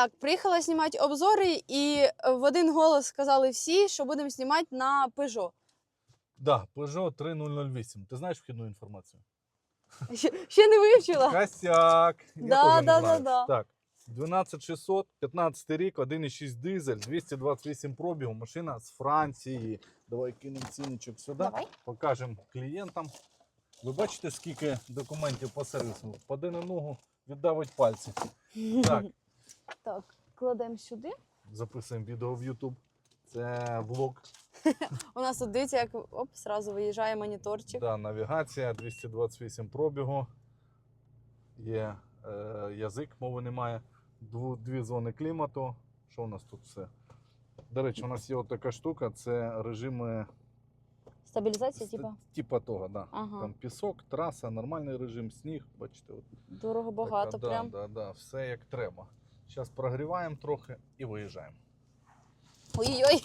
Так, приїхала знімати обзори, і в один голос сказали всі, що будемо знімати на Peugeot. Да, Peugeot 3008. Ти знаєш вхідну інформацію? Ще, ще не вивчила. Косяк. Я Да, теж не да, знаю. да, да. Так. 12600, 15 рік, 1,6 дизель, 228 пробігу, машина з Франції. Давай кинемо цінничок сюди, Давай. покажемо клієнтам. Ви бачите, скільки документів по сервісу? Паде на ногу, віддавить пальці. Так, Так, кладемо сюди. записуємо відео в YouTube. Це влог. У нас тут дивіться, як оп, сразу виїжджає моніторчик. Да, навігація, 228 пробігу. Є е, язик, мови немає. Дву, дві зони клімату. Що у нас тут все? До речі, у нас є от така штука, це режими Стабілізація, ст- типа. типа того, да. Ага. Там пісок, траса, нормальний режим, сніг. Бачите, от Дорого багато така, прям. Да, да, да, все як треба. Зараз прогріваємо трохи і виїжджаємо. Ой-ой.